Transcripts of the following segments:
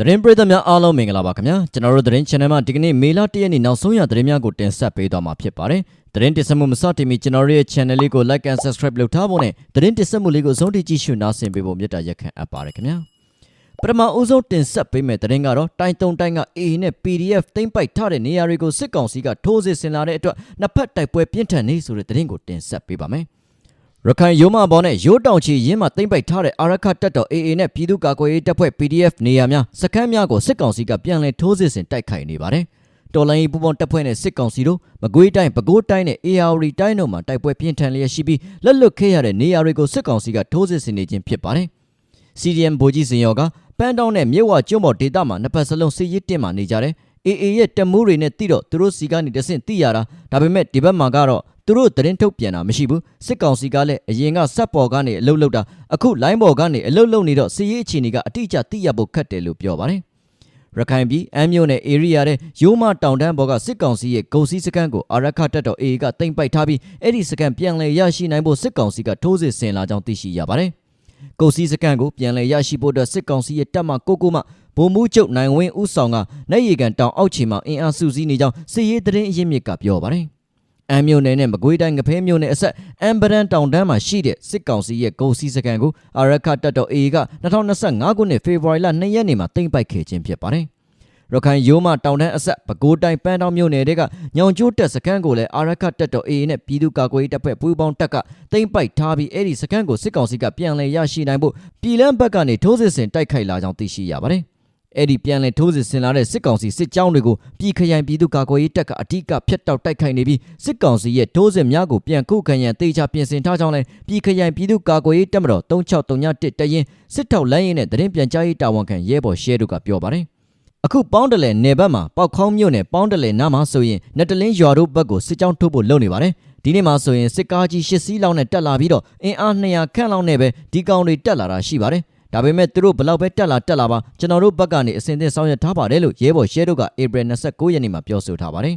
သတင်းပရိသတ်များအားလုံးမင်္ဂလာပါခင်ဗျာကျွန်တော်တို့သတင်း channel မှာဒီကနေ့မေလ1ရက်နေ့နောက်ဆုံးရသတင်းများကိုတင်ဆက်ပေးသွားမှာဖြစ်ပါတယ်သတင်းတင်ဆက်မှုမစတင်မီကျွန်တော်တို့ရဲ့ channel လေးကို like and subscribe လုပ်ထားဖို့နဲ့သတင်းတင်ဆက်မှုလေးကိုဆုံးထိကြည့်ရှုနားဆင်ပေးဖို့မြတ်တာရက်ခံအပ်ပါတယ်ခင်ဗျာပထမဦးဆုံးတင်ဆက်ပေးမယ့်သတင်းကတော့တိုင်းတုံတိုင်းက AA နဲ့ PDF သိမ်းပိုက်ထားတဲ့နေရာတွေကိုစစ်ကောင်စီကထိုးစစ်ဆင်လာတဲ့အတွက်နှစ်ဖက်တိုက်ပွဲပြင်းထန်နေဆိုတဲ့သတင်းကိုတင်ဆက်ပေးပါမယ် ရခိုင်ရိုးမဘော်နဲ့ရိုးတောင်ချီရင်းမှာတိမ့်ပိုက်ထားတဲ့အာရခတပ်တော် AA နဲ့ပြည်သူ့ကာကွယ်ရေးတပ်ဖွဲ့ PDF နေရာများစခန်းများကိုစစ်ကောင်စီကပြန်လည်ထိုးစစ်ဆင်တိုက်ခိုက်နေပါတယ်။တော်လိုင်းပူပေါင်းတပ်ဖွဲ့နဲ့စစ်ကောင်စီတို့မကွေးတိုင်းပဲခူးတိုင်းနဲ့ AR တိုင်းတို့မှာတိုက်ပွဲပြင်းထန်လျက်ရှိပြီးလက်လွတ်ခဲ့ရတဲ့နေရာတွေကိုစစ်ကောင်စီကထိုးစစ်ဆင်နေခြင်းဖြစ်ပါတယ်။ CDM ဗိုလ်ကြီးစင်ရောကပန်းတောင်းနဲ့မြစ်ဝကျွန်းပေါ်ဒေသမှာနှစ်ဖက်စလုံးစစ်ရေးတင်မာနေကြတယ်။ AA ရဲ့တမိုးတွေနဲ့တိတော့သူတို့စီကနေတဆင့်တိရတာဒါပေမဲ့ဒီဘက်မှာကတော့ သူတို့သတင်းထုတ်ပြန်တာမရှိဘူးစစ်ကောင်စီကလည်းအရင်ကစက်ပေါ်ကနေအလုတ်လုတ်တာအခုလိုင်းပေါ်ကနေအလုတ်လုတ်နေတော့စီရေးအခြေအနေကအတိအကျသိရဖို့ခက်တယ်လို့ပြောပါတယ်ရခိုင်ပြည်အမ်းမြို့နယ် area တဲ့ရိုးမတောင်တန်းဘော်ကစစ်ကောင်စီရဲ့ဂုံစည်းစခန်းကိုအာရခတပ်တော် AA ကတင်ပိုက်ထားပြီးအဲ့ဒီစခန်းပြန်လည်ရရှိနိုင်ဖို့စစ်ကောင်စီကထိုးစစ်ဆင်လာကြောင်းသိရှိရပါတယ်။ကုန်စည်းစခန်းကိုပြန်လည်ရရှိဖို့အတွက်စစ်ကောင်စီရဲ့တပ်မကိုကိုမှဗိုလ်မှူးချုပ်နိုင်ဝင်းဦးဆောင်ကနိုင်ရီကန်တောင်အောက်ခြေမှာအင်အားစုစည်းနေကြောင်းစစ်ရေးသတင်းအရင်းမြစ်ကပြောပါတယ်။ အမ်းမြို့နယ်နဲ့မကွေးတိုင်းငဖဲမြို့နယ်အဆက်အမ်ဘရန်တောင်တန်းမှာရှိတဲ့စစ်ကောင်စီရဲ့ကုန်စည်းစခန်းကိုအာရခတပ်တော် AA က2025ခုနှစ်ဖေဖော်ဝါရီလ2ရက်နေ့မှာတင်ပိုက်ခဲ့ခြင်းဖြစ်ပါတယ်။ရခိုင်ရိုးမတောင်တန်းအဆက်ပဲခူးတိုင်းပန်းတောင်မြို့နယ်တွေကညောင်ကျိုးတက်စခန်းကိုလည်းအာရခတက်တော် AA နဲ့ပြည်သူ့ကာကွယ်ရေးတပ်ဖွဲ့ပူးပေါင်းတပ်ကတိမ့်ပိုက်ထားပြီးအဲ့ဒီစခန်းကိုစစ်ကောင်စီကပြန်လည်ရရှိနိုင်ဖို့ပြည်လန်းဘက်ကနေထိုးစစ်ဆင်တိုက်ခိုက်လာကြောင်းသိရှိရပါတယ်။ အဲ့ဒီပြန်လည်ထိုးစစ်ဆင်လာတဲ့စစ်ကောင်စီစစ်ကြောင်းတွေကိုပြည်ခရိုင်ပြည်သူ့ကာကွယ်ရေးတပ်ကအ धिक ဖျက်တောက်တိုက်ခိုက်နေပြီးစစ်ကောင်စီရဲ့ထိုးစစ်များကိုပြန်ခုခံရန်တေချာပြင်ဆင်ထားကြောင်းလည်းပြည်ခရိုင်ပြည်သူ့ကာကွယ်ရေးတပ်မတော်3631တရင်စစ်ထောက်လိုင်းရင်နဲ့သတင်းပြန်ကြားရေးတာဝန်ခံရဲဘော်ရှဲတို့ကပြောပါတယ်။အခုပေါင်းတလဲနယ်ဘက်မှာပောက်ခေါင်းမြို့နယ်ပေါင်းတလဲနားမှာဆိုရင်နတလင်းရွာတို့ဘက်ကိုစစ်ကြောင်းထုတ်ဖို့လုပ်နေပါတယ်ဒီနေ့မှာဆိုရင်စစ်ကားကြီး၈စီးလောက်နဲ့တက်လာပြီးတော့အင်အား200ခန့်လောက်နဲ့ပဲဒီကောင်တွေတက်လာတာရှိပါတယ် ဒါပေမဲ့သူတို့ဘလောက်ပဲတက်လာတက်လာပါကျွန်တော်တို့ဘက်ကနေအစင်သင့်ဆောင်ရွက်ထားပါတယ်လို့ရဲဘော်ရှဲတို့ကဧပြီ29ရက်နေ့မှာပြောဆိုထားပါတယ်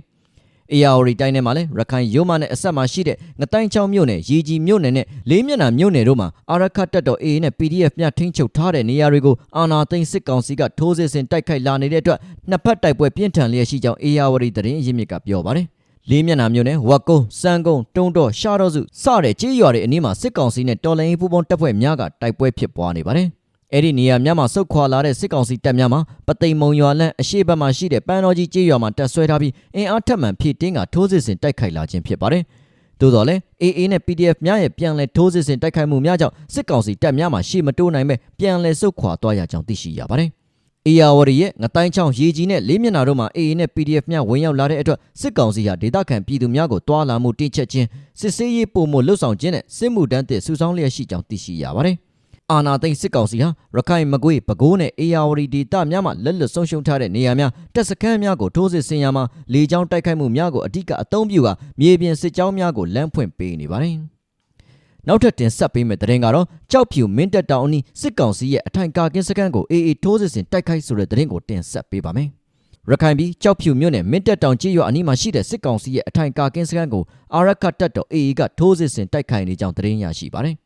အေယာဝတီတိုင်းထဲမှာလည်းရခိုင်ရိုးမနဲ့အဆက်မှာရှိတဲ့ငတိုင်းချောင်းမြို့နယ်ရေကြီးမြို့နယ်နဲ့လေးမျက်နှာမြို့နယ်တို့မှာအာရခတ်တပ်တော် AA နဲ့ PDF မြထိန်းချုပ်ထားတဲ့နေရာတွေကိုအာနာသိန်းစစ်ကောင်စီကထိုးစစ်ဆင်တိုက်ခိုက်လာနေတဲ့အတွက်နှစ်ဖက်တိုက်ပွဲပြင်းထန်လျက်ရှိကြောင်းအေယာဝတီသတင်းအရင်းမြစ်ကပြောပါတယ်လေးမျက်နှာမြို့နယ်ဝက်ကုန်းစန်းကုန်းတုံးတော်ရှာတော်စုစတဲ့ကြေးရွာတွေအနီးမှာစစ်ကောင်စီနဲ့တော်လိုင်းပူပေါင်းတပ်ဖွဲ့များကတိုက်ပွဲဖြစ်ပွားနေပါတယ် အဲ့ဒီနေရာများမှာစုတ်ခွာလာတဲ့စစ်ကောင်စီတပ်များမှာပသိမ်မုံရွာလန့်အရှိတ်ဘက်မှာရှိတဲ့ပန်းတော်ကြီးကျေးရွာမှာတပ်ဆွဲထားပြီးအင်အားထက်မှန်ဖြည့်တင်းကထိုးစစ်ဆင်တိုက်ခိုက်လာခြင်းဖြစ်ပါတယ်။သို့တော်လည်း AA နဲ့ PDF များရဲ့ပြန်လည်ထိုးစစ်ဆင်တိုက်ခိုက်မှုများကြောင့်စစ်ကောင်စီတပ်များမှာရှေ့မတိုးနိုင်ပဲပြန်လည်ဆုတ်ခွာသွားရကြောင်းသိရှိရပါတယ်။အေယာဝရီရဲ့ငတိုင်းချောင်းရေကြီးနဲ့လေးမျက်နှာတို့မှာ AA နဲ့ PDF များဝင်ရောက်လာတဲ့အတွက်စစ်ကောင်စီဟာဒေသခံပြည်သူများကိုတွာလာမှုတင်းချက်ခြင်းစစ်ဆေးရေးပုံမှုလှုပ်ဆောင်ခြင်းနဲ့စစ်မှုတန်းသစ်စုဆောင်းလျက်ရှိကြောင်းသိရှိရပါတယ်။ အာနာသိန်းစစ်ကောင်စီဟာရခိုင်မကွေးပဲခူးနဲ့အေယာဝတီဒေသများမှာလက်လွတ်ဆုံးရှုံးထားတဲ့နေရာများတပ်စခန်းများကိုထိုးစစ်ဆင်ရမှာလေကြောင်းတိုက်ခိုက်မှုများကိုအ धिक အသုံးပြုကာမြေပြင်စစ်ကြောင်းများကိုလမ်းဖွင့်ပေးနေပါတယ်။နောက်ထပ်တင်ဆက်ပေးမယ့်သတင်းကတော့ကြောက်ဖြူမင်းတပ်တောင်အနီးစစ်ကောင်စီရဲ့အထိုင်ကာကင်းစခန်းကိုအေအေထိုးစစ်ဆင်တိုက်ခိုက်ဆိုတဲ့သတင်းကိုတင်ဆက်ပေးပါမယ်။ရခိုင်ပြည်ကြောက်ဖြူမြို့နယ်မင်းတပ်တောင်ကျေးရွာအနီးမှာရှိတဲ့စစ်ကောင်စီရဲ့အထိုင်ကာကင်းစခန်းကိုအာရခတ်တပ်တော် AA ကထိုးစစ်ဆင်တိုက်ခိုက်နေကြောင်းသတင်းရရှိပါတယ်။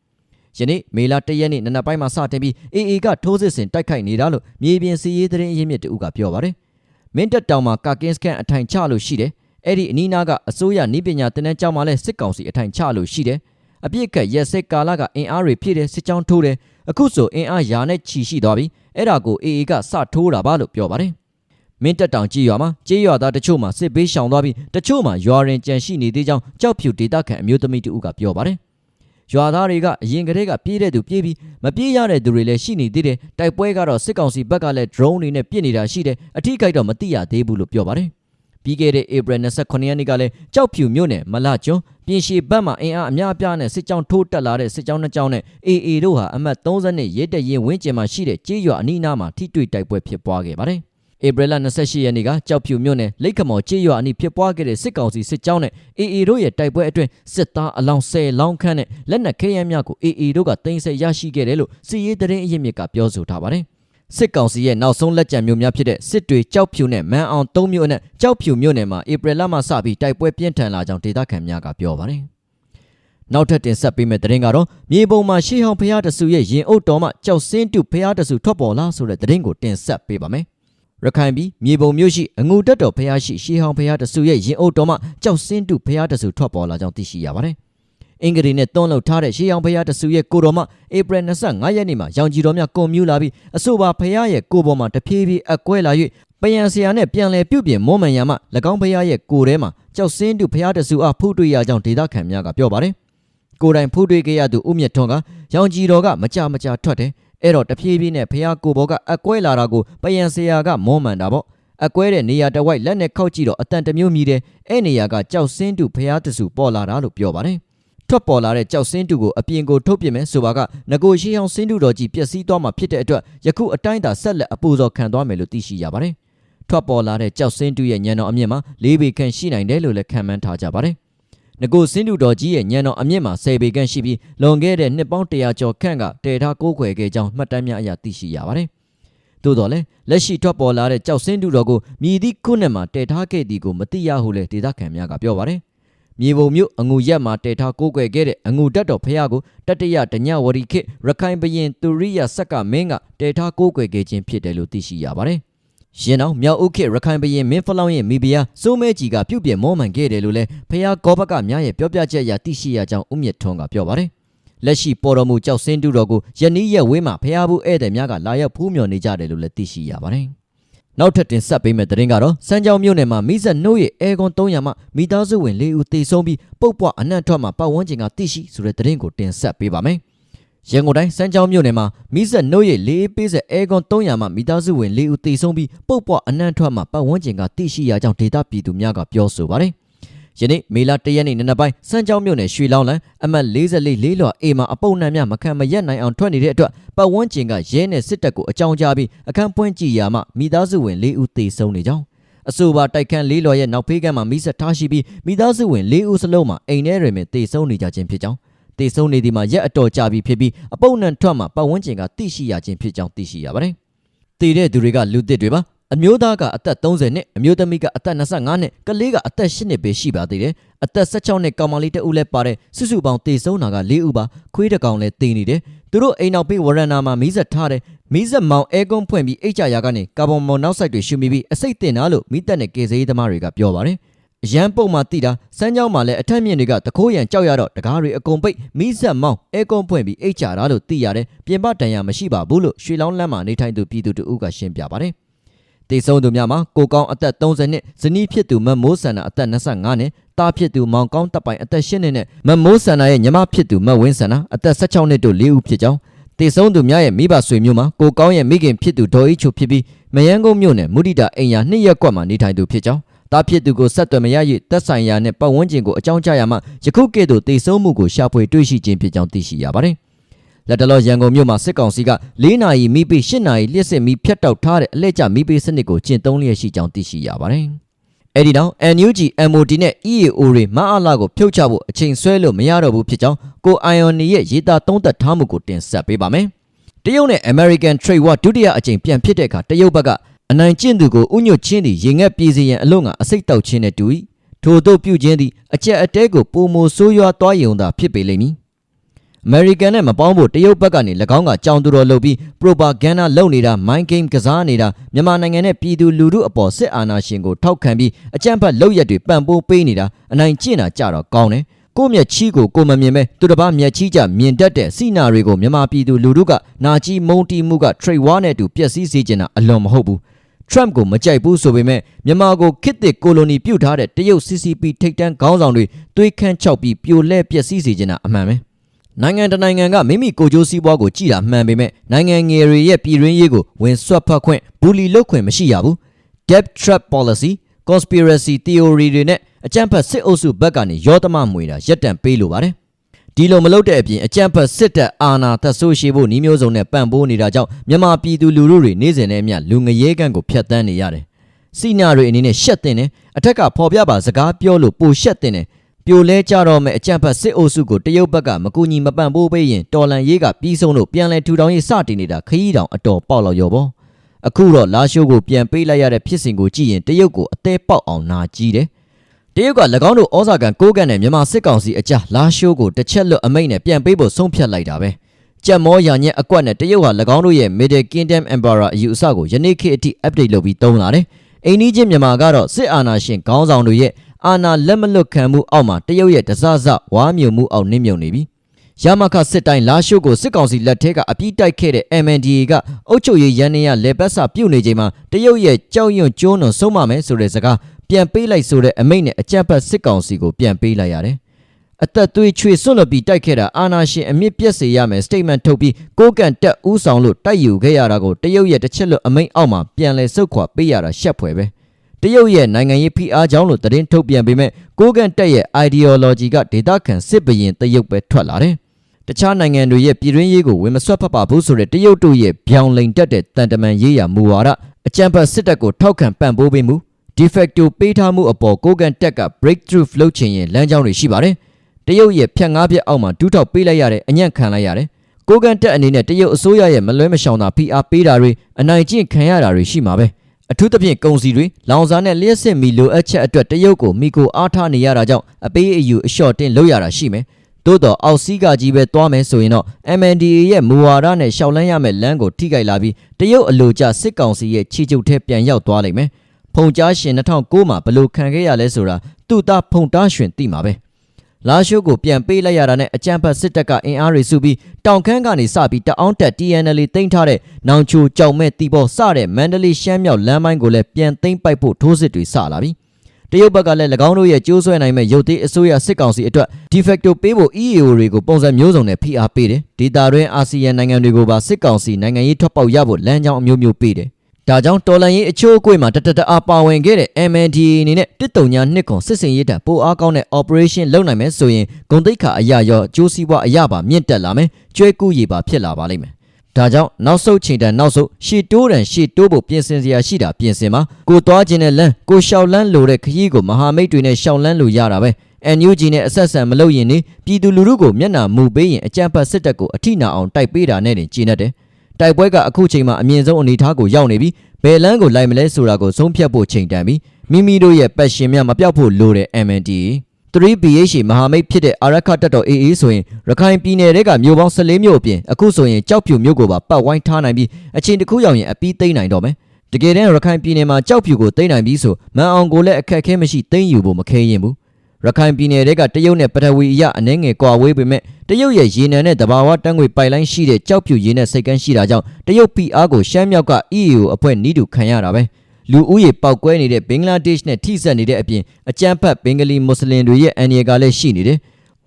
ယနေ့မေလ၁ရက်နေ့နနက်ပိုင်းမှာစတင်ပြီး AA ကထိုးစစ်ဆင်တိုက်ခိုက်နေတာလို့မြေပြင်စီးရေးသတင်းအရင်းမြစ်တူကပြောပါတယ်။မင်းတပ်တောင်မှာကာကင်းစကန်အထိုင်ချလို့ရှိတယ်။အဲ့ဒီအနီးနားကအစိုးရနီးပညာတင်တန်းကျောင်းမှာလည်းစစ်ကောင်စီအထိုင်ချလို့ရှိတယ်။အပြစ်ကရက်စစ်ကာလကအင်အားတွေဖြည့်တဲ့စစ်ကြောင်းထိုးတယ်။အခုဆိုအင်အားရာနဲ့ချီရှိသွားပြီ။အဲ့ဒါကို AA ကစထိုးတာပါလို့ပြောပါတယ်။မင်းတက်တောင်ကြေးရွာမှာကြေးရွာသားတချို့မှာစစ်ဘေးရှောင်သွားပြီးတချို့မှာရွာရင်ကြံရှိနေသေးကြောင်းကြောက်ဖြူဒေသခံအမျိုးသမီးတူကပြောပါတယ် ရွာသားတွေကအရင်ကတည်းကပြေးတဲ့သူပြေးပြီးမပြေးရတဲ့သူတွေလည်းရှိနေသေးတယ်တိုက်ပွဲကတော့စစ်ကောင်စီဘက်ကလည်း drone တွေနဲ့ပစ်နေတာရှိတယ်အထိခိုက်တော့မသိရသေးဘူးလို့ပြောပါတယ်ပြီးခဲ့တဲ့ April 29ရက်နေ့ကလည်းကြောက်ဖြူမြို့နယ်မလကျွန်းပြင်ရှည်ဘက်မှာအင်အားအများအပြားနဲ့စစ်ကြောင်းထိုးတက်လာတဲ့စစ်ကြောင်းနှစ်ကြောင်းနဲ့ AA တို့ဟာအမှတ်30နဲ့ရဲတပ်ရင်ဝင်းကျင်မှာရှိတဲ့ကြေးရွာအနီးအနားမှာထိတွေ့တိုက်ပွဲဖြစ်ပွားခဲ့ပါတယ် ဧပြီလ28ရက်နေ့ကကြောက်ဖြူမြို့နယ်လိတ်ခမော်ကြေးရွာအနီးဖြစ်ပွားခဲ့တဲ့စစ်ကောင်စီစစ်ကြောင်းနဲ့ AA တို့ရဲ့တိုက်ပွဲအတွင်းစစ်သားအလောင်း10လောင်းခန့်နဲ့လက်နက်ခဲယမ်းများကို AA တို့ကတင်ဆက်ရရှိခဲ့တယ်လို့စီရေးသတင်းအရင်းမြစ်ကပြောဆိုထားပါတယ်။စစ်ကောင်စီရဲ့နောက်ဆုံးလက်ကျန်မျိုးများဖြစ်တဲ့စစ်တွေကြောက်ဖြူနဲ့မန်အောင်၃မြို့နဲ့ကြောက်ဖြူမြို့နယ်မှာဧပြီလမှစပြီးတိုက်ပွဲပြင်းထန်လာကြောင်းဒေသခံများကပြောပါတယ်။နောက်ထပ်တင်ဆက်ပေးမယ့်သတင်းကတော့မြေပုံမှာရှေးဟောင်းဖျားတဆူရဲ့ရင်အုပ်တော်မှကြောက်စင်းတုဖျားတဆူထွက်ပေါ်လာဆိုတဲ့သတင်းကိုတင်ဆက်ပေးပါမယ်။ ရခိုင်ပြည်မြေပုံမြို့ရှိအငူတက်တော်ဖျားရှိရှေးဟောင်းဖျားတဆူရဲ့ရင်အုပ်တော်မှကြောက်စင်းတုဖျားတဆူထွက်ပေါ်လာကြောင်းသိရှိရပါတယ်။အင်္ဂလိပ်နဲ့တွန်းလှုပ်ထားတဲ့ရှေးဟောင်းဖျားတဆူရဲ့ကိုတော်မှဧပြီ25ရက်နေ့မှာရောင်ကြီးတော်များကွန်မြူလာပြီးအဆိုပါဖျားရဲ့ကိုပေါ်မှာတဖြည်းဖြည်းအကွဲလာ၍ပယံဆရာနဲ့ပြန်လည်ပြုတ်ပြင်မောမှန်ရမှ၎င်းဖျားရဲ့ကိုထဲမှာကြောက်စင်းတုဖျားတဆူအားဖုတွေ့ရကြောင်းဒေသခံများကပြောပါတယ်။ကိုယ်တိုင်ဖူးတွေ့ခဲ့ရသူဦးမြတ်ထွန်းကရောင်ကြီးတော်ကမကြမကြထွက်တယ် အဲ့တော့တဖြည်းဖြည်းနဲ့ဖះကိုဘောကအကွဲလာတာကိုပယံဆရာကမောမှန်တာပေါ့အကွဲတဲ့နေရာတစ်ဝိုက်လက်နဲ့ခောက်ကြည့်တော့အတန်တစ်မျိုးမြည်တယ်အဲ့နေရာကကြောက်စင်းတူဖះတဆူပေါ်လာတာလို့ပြောပါတယ်ထွက်ပေါ်လာတဲ့ကြောက်စင်းတူကိုအပြင်ကိုထုတ်ပြမယ်ဆိုပါကငကိုရှိအောင်စင်းတူတော်ကြီးပျက်စီးသွားမှာဖြစ်တဲ့အတွက်ယခုအတိုင်းသာဆက်လက်အပူဇော်ခံသွားမယ်လို့သိရှိရပါတယ်ထွက်ပေါ်လာတဲ့ကြောက်စင်းတူရဲ့ညံတော်အမြင့်မှာ၄ပေခန့်ရှိနိုင်တယ်လို့လည်းခံမှန်းထားကြပါတယ် ငကိုစင်းတူတော်ကြီးရဲ့ညံတော်အမြင့်မှာ10ပေခန့်ရှိပြီးလွန်ခဲ့တဲ့နှစ်ပေါင်း100ကျော်ခန့်ကတည်ထားကိုးကွယ်ခဲ့ကြောင်းမှတ်တမ်းများအရသိရှိရပါတယ်။သို့တော်လည်းလက်ရှိထွက်ပေါ်လာတဲ့ကြောက်စင်းတူတော်ကိုမြည်သည့်ခုနှစ်မှာတည်ထားခဲ့သည်ကိုမသိရဟုလည်းဒေသခံများကပြောပါတယ်။မြေပုံမြို့အငူရက်မှာတည်ထားကိုးကွယ်ခဲ့တဲ့အငူတက်တော်ဖះကိုတတရဒညဝရီခေတ်ရခိုင်ဘရင်သူရိယဆက်ကမင်းကတည်ထားကိုးကွယ်ခဲ့ခြင်းဖြစ်တယ်လို့သိရှိရပါတယ်။ ရင်အောင်မြောက်ဥခေတ်ရခိုင်ဘရင်မင်းဖလောင်းရဲ့မိဖုရားစိုးမဲကြီးကပြုတ်ပြဲမောမှန်ခဲ့တယ်လို့လည်းဖះကောဘကများရဲ့ပြောပြချက်အရသိရှိရကြောင်းဦးမြတ်ထွန်းကပြောပါတယ်။လက်ရှိပေါ်တော်မူကြောက်စင်းတူတော်ကိုယနေ့ရက်ဝင်းမှာဖះဘူးဧည့်သည်များကလာရောက်ဖူးမြော်နေကြတယ်လို့လည်းသိရှိရပါတယ်။နောက်ထပ်တင်ဆက်ပေးမယ့်သတင်းကတော့စမ်းကြောင်းမြို့နယ်မှာမိဆက်နှုတ်ရဲ့အဲကွန်300မှမိသားစုဝင်၄ဦးတေဆုံးပြီးပုတ်ပွားအနံ့ထွက်မှာပတ်ဝန်းကျင်ကသိရှိဆိုတဲ့သတင်းကိုတင်ဆက်ပေးပါမယ်။ ရန်ကုန်တိုင်းစမ်းချောင်းမြို့နယ်မှာမိဆက်နှုတ်ရိပ်လေးပေးဆက်အဲကွန်300မှမိသားစုဝင်၄ဦးတေဆုံးပြီးပုတ်ပွားအနံ့ထွက်မှပတ်ဝန်းကျင်ကတိရှိရာကြောင့်ဒေသပြည်သူများကပြောဆိုပါတယ်။ယနေ့မေလ1ရက်နေ့နံနက်ပိုင်းစမ်းချောင်းမြို့နယ်ရွှေလောင်းလန်းအမှတ်44လေးလွှာအေမှာအပုပ်နှံများမခံမရက်နိုင်အောင်ထွက်နေတဲ့အတွက်ပတ်ဝန်းကျင်ကရဲနဲ့စစ်တပ်ကိုအကြောင်းကြားပြီးအခန်းပွင့်ကြည့်ရာမှမိသားစုဝင်၄ဦးတေဆုံးနေကြောင်းအဆိုပါတိုက်ခန်းလေးလွှာရဲ့နောက်ဖေးကမ်းမှာမိဆက်ထားရှိပြီးမိသားစုဝင်၄ဦးစလုံးမှာအိမ်ထဲတွင်ပင်တေဆုံးနေကြခြင်းဖြစ်ကြောင်း တည်ဆုံးနေဒီမှာရက်အတော်ကြာပြီဖြစ်ပြီးအပုပ်နံထွက်မှာပတ်ဝန်းကျင်ကသိရှိရခြင်းဖြစ်ကြောင်းသိရှိရပါတယ်။တည်တဲ့သူတွေကလူသစ်တွေပါအမျိုးသားကအသက်30နှစ်အမျိုးသမီးကအသက်25နှစ်ကလေးကအသက်10နှစ်ပဲရှိပါသေးတယ်။အသက်16နှစ်ကောင်မလေးတဦးလည်းပါတယ်စုစုပေါင်းတည်ဆုံးတာက4ဦးပါခွေးတစ်ကောင်လည်းတည်နေတယ်။သူတို့အိမ်နောက်ဘေးဝရဏာမှာမီးစက်ထားတယ်။မီးစက်မောင်အဲကွန်းဖွင့်ပြီးအိတ်ကြရာကနေကာဗွန်မော်နောက်ဆိုက်တွေရှုမိပြီးအစိတ်တင်တာလို့မိသက်နဲ့ကေစေးသမားတွေကပြောပါတယ်။ အရန်ပုံမှတိတာစမ်းကြောင်းမှာလည်းအထက်မြင့်တွေကတခိုးရန်ကြောက်ရတော့တကားတွေအကုန်ပိတ်မိဆက်မောင်းအဲကွန်ဖွင့်ပြီးအိတ်ချတာလို့သိရတယ်ပြင်ပတန်ရမရှိပါဘူးလို့ရွှေလောင်းလမ်းမှာနေထိုင်သူပြည်သူတို့ကရှင်းပြပါတယ်တေဆုံးသူများမှာကိုကောင်းအသက်30နှစ်ဇနီးဖြစ်သူမမိုးဆန္ဒအသက်25နှစ်တားဖြစ်သူမောင်ကောင်းတပ်ပိုင်အသက်10နှစ်နဲ့မမိုးဆန္ဒရဲ့ညီမဖြစ်သူမဝင်းဆန္ဒအသက်16နှစ်တို့၄ဦးဖြစ်ကြောင်းတေဆုံးသူများရဲ့မိဘဆွေမျိုးမှာကိုကောင်းရဲ့မိခင်ဖြစ်သူဒေါ်အေးချိုဖြစ်ပြီးမယန်းကုန်းမြို့နယ်မုဒိတာအိမ်ယာနှစ်ရက်ကွက်မှာနေထိုင်သူဖြစ်ကြောင်း တာဖြစ်သူကိုဆက်သွယ်မရ၍တက်ဆိုင်ရာနဲ့ပတ်ဝန်းကျင်ကိုအကြောင်းကြားရမှယခုကဲ့သို့တေဆုံးမှုကိုရှာဖွေတွေ့ရှိခြင်းဖြစ်ကြောင်းသိရှိရပါတယ်။လက်တလောရန်ကုန်မြို့မှာစစ်ကောင်စီက၄နာရီမိပေ၈နာရီလျှက်စစ်မီဖြတ်တောက်ထားတဲ့အလှည့်ကျမိပေစနစ်ကိုကျင့်သုံးလျက်ရှိကြောင်းသိရှိရပါတယ်။အဲဒီနောက် NUG MOD နဲ့ EAO တွေမအားလာကိုဖြုတ်ချဖို့အချိန်ဆွဲလို့မရတော့ဘူးဖြစ်ကြောင်းကိုအိုင်ယွန်နီရဲ့ရေးသားသုံးသပ်ထားမှုကိုတင်ဆက်ပေးပါမယ်။တရုတ်နဲ့ American Trade War ဒုတိယအကြိမ်ပြန်ဖြစ်တဲ့အခါတရုတ်ဘက်က အနိုင်ကျင့်သူကိုဥညွတ်ချင်းသည်ရင်ငက်ပြေစီရန်အလို့ငါအစိတ်တောက်ချင်းနဲ့တူ၏ထို့သို့ပြုခြင်းသည်အကြက်အတဲကိုပုံမိုဆိုးရွားသွားယုံသာဖြစ်ပေလိမ့်မည်။ American နဲ့မပေါင်းဖို့တရုတ်ဘက်ကနေ၎င်းကကြောင်သူတော်လုပ်ပြီး propaganda လုပ်နေတာ mind game ကစားနေတာမြန်မာနိုင်ငံနဲ့ပြည်သူလူထုအပေါ်စစ်အာဏာရှင်ကိုထောက်ခံပြီးအကြမ်းဖက်လုပ်ရက်တွေပံ့ပိုးပေးနေတာအနိုင်ကျင့်တာကြတော့ကောင်းတယ်။ကိုယ့်မျက်ချီးကိုကိုယ်မမြင်ပဲသူတစ်ပါးမျက်ချီးကြမြင်တတ်တဲ့စီနာတွေကိုမြန်မာပြည်သူလူထုကနာကြီးမုံတီးမှုက trade war နဲ့အတူပျက်စီးစေချင်တာအလွန်မဟုတ်ဘူး။ Trump ကိုမကြိုက်ဘူးဆိုပေမဲ့မြန်မာကိုခစ်တစ်ကိုလိုနီပြုတ်ထားတဲ့တရုတ် CCP ထိပ်တန်းခေါင်းဆောင်တွေသွေးခန့်ချောက်ပြီးပြိုလဲပျက်စီးစေချင်တာအမှန်ပဲ။နိုင်ငံတစ်နိုင်ငံကမိမိကိုယ်ကျိုးစီးပွားကိုကြည်တာမှန်ပေမဲ့နိုင်ငံငယ်တွေရဲ့ပြည်တွင်းရေးကိုဝင်ဆွတ်ဖက်ခွင့်ဘူလီလုပ်ခွင့်မရှိရဘူး။ debt trap policy conspiracy theory တွေနဲ့အကြမ်းဖက်စစ်အုပ်စုဘက်ကနေရောသမမွေတာရက်တန့်ပေးလိုပါတယ်။ ဒီလိုမလုပ်တဲ့အပြင်အကြမ်းဖက်စစ်တပ်အာဏာသက်ဆိုးရှိဖို့နှီးမျိုးစုံနဲ့ပံ့ပိုးနေတာကြောင့်မြန်မာပြည်သူလူထုတွေနေ့စဉ်နဲ့အမျှလူငရဲကန့်ကိုဖျက်ဆီးနေရတယ်။စီနာတွေအနေနဲ့ရှက်တင်တယ်အထက်ကဖော်ပြပါစကားပြောလို့ပိုရှက်တင်တယ်ပြိုလဲကြတော့မဲ့အကြံဖတ်စစ်အုပ်စုကိုတရုတ်ဘက်ကမကူညီမပံ့ပိုးပေးရင်တော်လန်ရေးကပြီးဆုံးလို့ပြန်လဲထူထောင်ရေးစတင်နေတာခရီးတောင်အတော်ပေါက်လောက်ရောပေါ့အခုတော့လာရှိုးကိုပြန်ပေးလိုက်ရတဲ့ဖြစ်စဉ်ကိုကြည့်ရင်တရုတ်ကိုအသေးပေါက်အောင်နာကြီးတယ် တတရုတ်က၎င်းတို့ဩဇာကန်ကိုးကန်နဲ့မြန်မာစစ်ကောင်စီအကြားလာရှိုးကိုတစ်ချက်လွတ်အမိန့်နဲ့ပြန်ပေးဖို့ဆုံးဖြတ်လိုက်တာပဲကြက်မောရညက်အကွက်နဲ့တရုတ်ဟာ၎င်းတို့ရဲ့ Middle Kingdom Emperor အယူအဆကိုယနေ့ခေတ်အထိ update လုပ်ပြီးသုံးလာတယ်အိန္ဒိချင်းမြန်မာကတော့စစ်အာဏာရှင်ခေါင်းဆောင်တွေရဲ့အာဏာလက်မလွတ်ခံမှုအောက်မှာတရုတ်ရဲ့တစစဝါမြုံမှုအောက်နစ်မြုံနေပြီရမခစစ်တိုင်းလာရှိုးကိုစစ်ကောင်စီလက်ထက်ကအပြစ်တိုက်ခဲ့တဲ့ MNDAA ကအုပ်ချုပ်ရေးရန်နေရလေပတ်စာပြုတ်နေချိန်မှာတရုတ်ရဲ့ကြောက်ရွံ့ကျိုးနွံဆုံးမမယ်ဆိုတဲ့စကား ပြန်ပေးလိုက်ဆိုတဲ့အမိန့်နဲ့အကြက်ဖက်စစ်ကောင်စီကိုပြန်ပေးလိုက်ရတယ်။အသက်သွေးချွေစွန့်လွတ်ပြီးတိုက်ခဲ့တာအာနာရှင်အမြင့်ပြက်စေရမယ် statement ထုတ်ပြီးကိုကန်တက်ဦးဆောင်လို့တိုက်ယူခဲ့ရတာကိုတရုတ်ရဲ့တစ်ချက်လွတ်အမိန့်အောက်မှာပြန်လဲဆုတ်ခွာပေးရတာရှက်ဖွယ်ပဲ။တရုတ်ရဲ့နိုင်ငံရေးဖိအားကြောင့်လို့သတင်းထုတ်ပြန်ပေမဲ့ကိုကန်တက်ရဲ့ ideology ကဒေတာခန်စစ်ဘရင်တရုတ်ပဲထွက်လာတယ်။တခြားနိုင်ငံတွေရဲ့ပြည်တွင်းရေးကိုဝင်မဆွတ်ဖက်ပါဘူးဆိုတဲ့တရုတ်တို့ရဲ့ဗျောင်လိန်တက်တဲ့တန်တမန်ရေးရာမူဝါဒအကြံဖတ်စစ်တပ်ကိုထောက်ခံပံ့ပိုးပေးမှု de facto ပေးထားမှုအပေါ်ကိုကန်တက်က breakthrough လုပ်ချင်ရင်လမ်းကြောင်းတွေရှိပါတယ်။တရုတ်ရဲ့ဖြတ်ငါးပြက်အောက်မှာဒူးထောက်ပေးလိုက်ရတဲ့အညံ့ခံလိုက်ရတယ်။ကိုကန်တက်အနေနဲ့တရုတ်အစိုးရရဲ့မလွဲမရှောင်သာဖိအားပေးတာတွေအနိုင်ကျင့်ခံရတာတွေရှိမှာပဲ။အထူးသဖြင့်ကုန်စည်တွေလောင်စာနဲ့လျှက်စစ်မီလိုအပ်ချက်အတွက်တရုတ်ကိုမိကိုအားထားနေရတာကြောင့်အပေးအယူအလျှော့တင်းလုပ်ရတာရှိမယ်။သို့တော့အောက်စီးကကြီးပဲသွားမယ်ဆိုရင်တော့ MNDAA ရဲ့မူဝါဒနဲ့ရှောက်လန်းရမယ့်လမ်းကိုထိခိုက်လာပြီးတရုတ်အလိုကျစစ်ကောင်စီရဲ့ခြေကျုပ်ထဲပြန်ရောက်သွားလိမ့်မယ်။ ဖုန်ကြားရှင်2009မှာဘလို့ခံခဲ့ရလဲဆိုတာသူ့သားဖုန်တားရှင်သိမှာပဲ။လာရှိုးကိုပြန်ပေးလိုက်ရတာနဲ့အကြံဖတ်စစ်တပ်ကအင်အားတွေစုပြီးတောင်ခမ်းကနေစပြီးတအောင်းတက် TNL တိမ့်ထားတဲ့နောင်ချိုကြောင်မဲ့တီပေါ်စတဲ့မန္တလေးရှမ်းမြောက်လမ်းပိုင်းကိုလည်းပြန်သိမ့်ပိုက်ဖို့ထိုးစစ်တွေစလာပြီ။တရုတ်ဘက်ကလည်း၎င်းတို့ရဲ့ကြိုးဆွဲနိုင်မဲ့ရုပ်သေးအစိုးရစစ်ကောင်စီအတွက် de facto ပေးဖို့ EAO တွေကိုပုံစံမျိုးစုံနဲ့ဖိအားပေးတယ်။ဒေတာတွင်းအာဆီယံနိုင်ငံတွေကိုပါစစ်ကောင်စီနိုင်ငံရေးထွက်ပေါက်ရဖို့လမ်းကြောင်းအမျိုးမျိုးပေးတယ်။ ဒါကြောင့်တော်လန်ရေးအချိုးအကွေ့မှာတတတအားပါဝင်ခဲ့တဲ့ MNDAA အနေနဲ့တစ်တုံညာနှစ်ခွန်စစ်စင်ရေးတပ်ပိုအားကောင်းတဲ့ operation လုပ်နိုင်မယ်ဆိုရင်ဂုံတိတ်ခါအရာရောကျိုးစည်းပွားအရာပါမြင့်တက်လာမယ်။ကျွဲကူးရည်ပါဖြစ်လာပါလိမ့်မယ်။ဒါကြောင့်နောက်ဆုတ်ချိန်တန်နောက်ဆုတ်ရှေ့တိုးတန်ရှေ့တိုးဖို့ပြင်ဆင်စရာရှိတာပြင်ဆင်ပါကိုသွားခြင်းနဲ့လမ်းကိုရှောက်လန်းလိုတဲ့ခရီးကိုမဟာမိတ်တွေနဲ့ရှောက်လန်းလိုရတာပဲ NUG နဲ့အဆက်ဆံမလုပ်ရင်နေပြည်သူလူထုကိုမျက်နှာမူပေးရင်အကြမ်းဖက်စစ်တပ်ကိုအထိနာအောင်တိုက်ပေးတာနဲ့တင်ကျင်းတတ်တယ် တိုက်ပွဲကအခုချိန်မှာအမြင့်ဆုံးအနေအထားကိုရောက်နေပြီးဘယ်လန်းကိုလိုက်မလဲဆိုတာကိုဆုံးဖြတ်ဖို့ချိန်တန်ပြီးမိမိတို့ရဲ့ပတ်ရှင်များမပြောက်ဖို့လိုတဲ့ MNDAA 3BH မဟာမိတ်ဖြစ်တဲ့အာရခတက်တော် AA ဆိုရင်ရခိုင်ပြည်နယ်တွေကမြို့ပေါင်း14မြို့အပြင်အခုဆိုရင်ကြောက်ဖြူမြို့ကိုပါပတ်ဝိုင်းထားနိုင်ပြီးအချင်းတစ်ခုရောက်ရင်အပီးသိမ့်နိုင်တော့မယ်တကယ်တမ်းရခိုင်ပြည်နယ်မှာကြောက်ဖြူကိုသိမ့်နိုင်ပြီးဆိုမန်အောင်ကိုလည်းအခက်အခဲမရှိသိမ့်ယူဖို့မခဲရင်ဘူး ရခိုင်ပြည်နယ်တွေကတရုတ်နဲ့ပထဝီအရအနှဲငယ်ကွာဝေးပေမဲ့တရုတ်ရဲ့ရေနံနဲ့တဘာဝတန်းငွေပိုက်လိုင်းရှိတဲ့ကြောက်ဖြူရေနံစိတ်ကန်းရှိတာကြောင့်တရုတ်ပြည်အားကိုရှမ်းမြောက်က EAO အဖွဲ့နီးတူခံရတာပဲလူဦးရေပောက်ကွဲနေတဲ့ဘင်္ဂလားဒေ့ရှ်နဲ့ထိစပ်နေတဲ့အပြင်အကြမ်းဖက်ဘင်္ဂလီမွတ်စလင်တွေရဲ့အန်ရီကလည်းရှိနေတယ်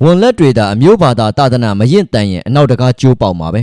ဝန်လက်တွေသာအမျိုးဘာသာတာသနာမရင်တန်ရင်အနောက်တကားကျိုးပေါက်မှာပဲ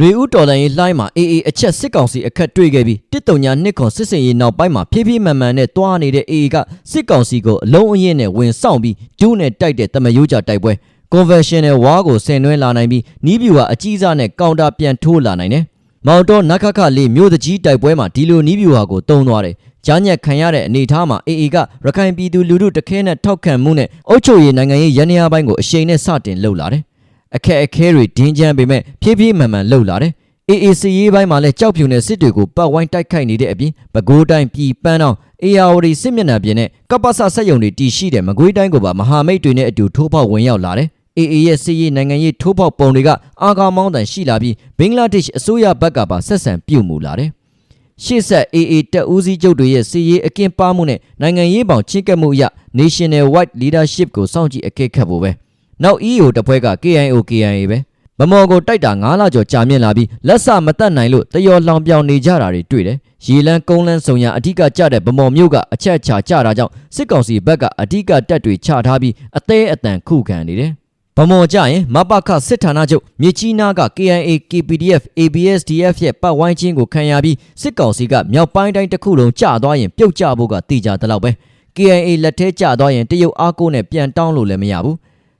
ຫນွေဦးတော်လိုင်းရေးလှိုင်းမှာအေးအေးအချက်စစ်ကောင်စီအခက်တွေ့ခဲ့ပြီးတစ်တုံညာနှစ်ခွန်စစ်စင်ရေးနောက်ပိုင်းမှာဖြည်းဖြည်းမှန်မှန်နဲ့တွားနေတဲ့အေးအေးကစစ်ကောင်စီကိုအလုံးအင်းနဲ့ဝင်ဆောင်ပြီးကျိုးနဲ့တိုက်တဲ့တမယိုးကြတိုက်ပွဲ conventional war ကိုဆင်နွှဲလာနိုင်ပြီးနီးပြူဟာအကြီးစားနဲ့ကောင်တာပြန်ထိုးလာနိုင်တယ်။မောင်တော်နခခလေးမြို့တကြီးတိုက်ပွဲမှာဒီလိုနီးပြူဟာကိုတုံသွားတယ်။ကြားညက်ခံရတဲ့အနေအထားမှာအေအေကရခိုင်ပြည်သူလူထုတခဲနဲ့ထောက်ခံမှုနဲ့အုပ်ချုပ်ရေးနိုင်ငံရေးရန်ရာပိုင်းကိုအရှိန်နဲ့စတင်လှုပ်လာတယ်။ အခက်အခဲတွေဒင်းချမ်းပေမဲ့ဖြည်းဖြည်းမှန်မှန်လှုပ်လာတယ်။ AAC ရေးပိုင်းမှာလည်းကြောက်ဖြူနဲ့စစ်တွေကိုပတ်ဝိုင်းတိုက်ခိုက်နေတဲ့အပြင်ပဲခူးတိုင်းပြည်ပန်းအောင် ARD စစ်မျက်နှာပြင်နဲ့ကပ္ပစဆက်ယုံတွေတည်ရှိတဲ့မကွေးတိုင်းကိုပါမဟာမိတ်တွေနဲ့အတူထိုးပေါက်ဝင်ရောက်လာတယ်။ AA ရဲ့စစ်ရေးနိုင်ငံရေးထိုးပေါက်ပုံတွေကအာကာမောင်းတန်ရှိလာပြီးဘင်္ဂလားဒေ့ရှ်အစိုးရဘက်ကပါဆက်ဆံပြုတ်မှုလာတယ်။ရှေ့ဆက် AA တပ်ဦးစီးချုပ်တွေရဲ့စစ်ရေးအကင်းပါမှုနဲ့နိုင်ငံရေးပေါင်ချင်းကပ်မှုအရ National White Leadership ကိုစောင့်ကြည့်အကဲခတ်ဖို့ပဲ။ နောက် EO တပ်ဖွဲ့က KIO KIA ပဲ။မမော်ကိုတိုက်တာ9လကျော်ကြာမြင့်လာပြီးလက်ဆမတက်နိုင်လို့တယောလောင်ပြောင်နေကြတာတွေတွေ့တယ်။ရေလန်းကုန်းလန်းစုံရအဓိကကြတဲ့ဗမော်မြို့ကအချက်ချာကြတာကြောင့်စစ်ကောင်စီဘက်ကအဓိကတပ်တွေချထားပြီးအသေးအတန်ခုခံနေတယ်။ဗမော်ကြရင်မပခစစ်ဌာနချုပ်မြေကြီးနားက KIA KPDF ABSDF ရဲ့ပတ်ဝိုင်းချင်းကိုခံရပြီးစစ်ကောင်စီကမြောက်ပိုင်းတိုင်းတစ်ခုလုံးကျသွားရင်ပြုတ်ကျဖို့ကတိကြတဲ့လောက်ပဲ KIA လက်ထဲကျသွားရင်တရုတ်အားကိုးနဲ့ပြန်တောင်းလို့လည်းမရဘူး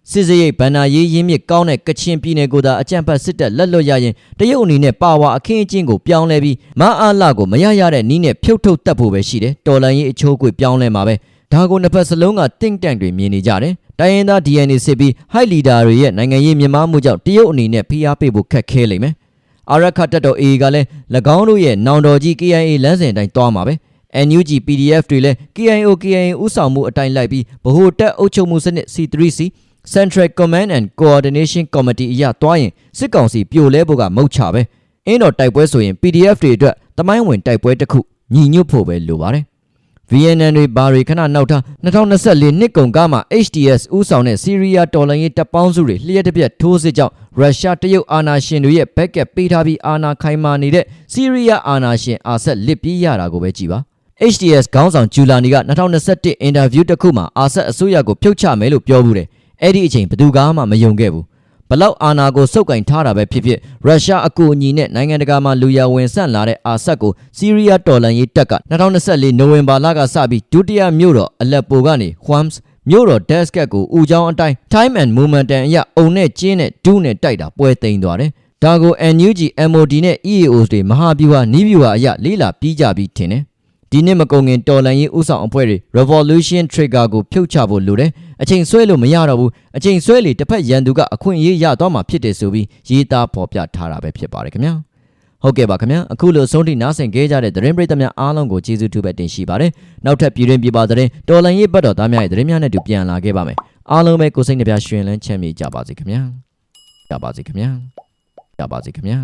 စစ်စရိတ်ဗန္နာရေးရင်းမြစ်ကောင်းတဲ့ကချင်ပြည်နယ်ကိုသာအကြံဖတ်စစ်တပ်လက်လွတ်ရရင်တရုတ်အနေနဲ့ပါဝါအခင်းအကျင်းကိုပြောင်းလဲပြီးမအားလာကိုမရရတဲ့နီးနဲ့ဖြုတ်ထုတ်တတ်ဖို့ပဲရှိတယ်တော်လန်ရေးအချိုးကွေပြောင်းလဲမှာပဲဒါကိုနှစ်ဖက်စလုံးကတင့်တန့်တွေမြင်နေကြတယ်တိုင်းရင်းသား DNA စစ်ပြီး high leader တွေရဲ့နိုင်ငံရေးမြင်မာမှုကြောင့်တရုတ်အနေနဲ့ဖိအားပေးဖို့ခက်ခဲလိမ့်မယ်အာရခတ်တက်တော် AA ကလည်း၎င်းတို့ရဲ့နောင်တော်ကြီး KIA လမ်းစဉ်တိုင်းတွားမှာပဲ NUG PDF တွေလည်း KIO KIA ဥဆောင်မှုအတိုင်းလိုက်ပြီးဗဟိုတက်အုပ်ချုပ်မှုစနစ် C3C Central Command and Coordination Committee အရသွားရင်စစ်ကောင်စီပြိုလဲဖို့ကမုတ်ချပဲအင်းတော်တိုက်ပွဲဆိုရင် PDF တွေအတွက်တမိုင်းဝင်တိုက်ပွဲတစ်ခုညီညွတ်ဖို့ပဲလိုပါတယ် VNN တွေဘာတွေခဏနောက်ထား2024နှစ်ကုန်ကမှ HTS ဥဆောင်တဲ့စီးရီးယားတော်လှန်ရေးတပ်ပေါင်းစုတွေလျှက်တစ်ပြက်ထိုးစစ်ကြောင့်ရုရှားတရုတ်အာဏာရှင်တွေရဲ့ဘက်ကပ်ပေးထားပြီးအာဏာခိုင်မာနေတဲ့စီးရီးယားအာဏာရှင်အာဆက်လစ်ပြေးရတာကိုပဲကြည်ပါ HTS ခေါင်းဆောင်ဂျူလာနီက2021အင်တာဗျူးတစ်ခုမှာအာဆက်အစိုးရကိုဖြုတ်ချမယ်လို့ပြောဘူးတယ် အဲ့ဒီအချိန်ဘယ်သူကမှမယုံခဲ့ဘူးဘလောက်အာနာကိုစုပ်ကင်ထားတာပဲဖြစ်ဖြစ်ရုရှားအကူအညီနဲ့နိုင်ငံတကာမှာလူရဝင်ဆန့်လာတဲ့အာဆက်ကိုစီးရီးယားတော်လှန်ရေးတပ်က2024နိုဝင်ဘာလကစပြီးဒုတိယမြို့တော်အလက်ပိုကနေ Homs မြို့တော် Desket ကိုဦးချောင်းအတိုင်း time and momentum အရအုံနဲ့ကျင်းနဲ့ဒူးနဲ့တိုက်တာပွဲသိမ်းသွားတယ်ဒါကို NUG MOD နဲ့ EAOs တွေမဟာဗျူဟာနီးဗျူဟာအရလေးလာပြီးကြပြီးထင်တယ် ဒီနှစ်မကုန်ခင်တော်လန်ရေးဥဆောင်အဖွဲ့တွေ Revolution Trigger ကိုဖြုတ်ချဖို့လိုတယ်အချိန်ဆွဲလို့မရတော့ဘူးအချိန်ဆွဲလေတစ်ဖက်ရန်သူကအခွင့်အရေးရတော့မှဖြစ်တယ်ဆိုပြီးရေးသားဖော်ပြထားတာပဲဖြစ်ပါတယ်ခင်ဗျာဟုတ်ကဲ့ပါခင်ဗျာအခုလိုဆုံးထိနားဆင်ခဲ့ကြတဲ့သတင်းပရိသတ်များအားလုံးကိုကျေးဇူးတူပဲတင်ရှိပါတယ်နောက်ထပ်ပြည်တွင်းပြည်ပသတင်းတော်လန်ရေးဘတ်တော်သားများရဲ့သတင်းများနဲ့တူပြန်လာခဲ့ပါမယ်အားလုံးပဲကိုယ်စိတ်နှပြရှင်လန်းချမ်းမြေ့ကြပါစေခင်ဗျာကြပါစေခင်ဗျာကြပါစေခင်ဗျာ